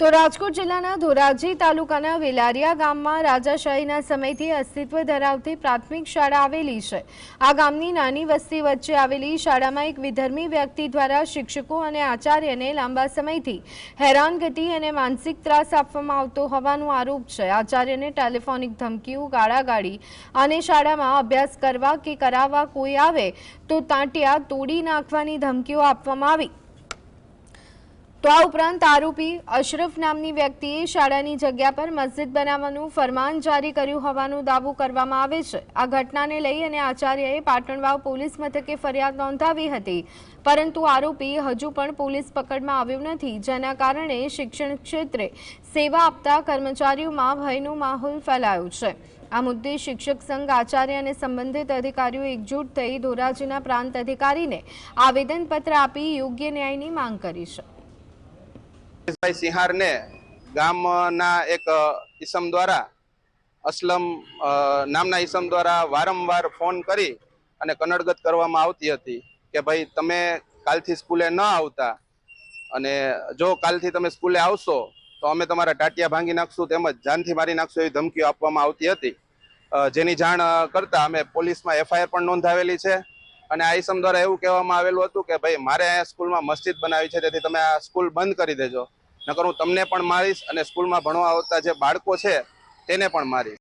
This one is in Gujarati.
તો રાજકોટ જિલ્લાના ધોરાજી તાલુકાના વેલારિયા ગામમાં રાજાશાહીના સમયથી અસ્તિત્વ ધરાવતી પ્રાથમિક શાળા આવેલી છે. આ ગામની નાની વસ્તી વચ્ચે આવેલી શાળામાં એક વિધર્મી વ્યક્તિ દ્વારા શિક્ષકો અને આચાર્યને લાંબા સમયથી હેરાનગતિ અને માનસિક ત્રાસ આપવામાં આવતો હોવાનો આરોપ છે. આચાર્યને ટેલિફોનિક ધમકીઓ, ગાળાગાળી અને શાળામાં અભ્યાસ કરવા કે કરાવવા કોઈ આવે તો તાંટિયા તોડી નાખવાની ધમકીઓ આપવામાં આવી. તો આ ઉપરાંત આરોપી અશરફ નામની વ્યક્તિએ શાળાની જગ્યા પર મસ્જિદ બનાવવાનું ફરમાન જારી કર્યું હોવાનો દાવો કરવામાં આવે છે. આ ઘટનાને લઈ અને આચાર્યએ પાટણવાવ પોલીસ મથકે ફરિયાદ નોંધાવી હતી. પરંતુ આરોપી હજુ પણ પોલીસ પકડમાં આવ્યો નથી. જેના કારણે શિક્ષણ ક્ષેત્રે સેવા આપતા કર્મચારીઓમાં ભયનો માહોલ ફેલાયો છે. આ મુદ્દે શિક્ષક સંઘ આચાર્ય અને સંબંધિત અધિકારીઓ એકજૂટ થઈ ધોરાજીના પ્રાંત અધિકારીને આવેદનપત્ર આપી યોગ્ય ન્યાયની માંગ કરી છે. ભાઈ સિંહારને ગામના એક ઈસમ દ્વારા, અસલમ નામના ઈસમ દ્વારા વારંવાર ફોન કરી અને કનડગત કરવામાં આવતી હતી કે ભાઈ તમે કાલથી સ્કૂલે ન આવતા અને જો કાલથી તમે સ્કૂલે આવશો તો અમે તમારા ટાટિયા ભાંગી નાખશું તેમજ જાનથી મારી નાખશું એવી ધમકીઓ આપવામાં આવતી હતી. જેની જાણ કરતા અમે પોલીસમાં એફઆઈઆર પણ નોંધાવેલી છે અને આ ઈસમ દ્વારા એવું કહેવામાં આવેલું હતું કે ભાઈ મારે અહીંયા સ્કૂલમાં મસ્જિદ બનાવી છે, તેથી તમે આ સ્કૂલ બંધ કરી દેજો. નકર હું તમને પણ મારીશ અને સ્કૂલમાં ભણવા આવતા જે બાળકો છે, તેને પણ મારીશ.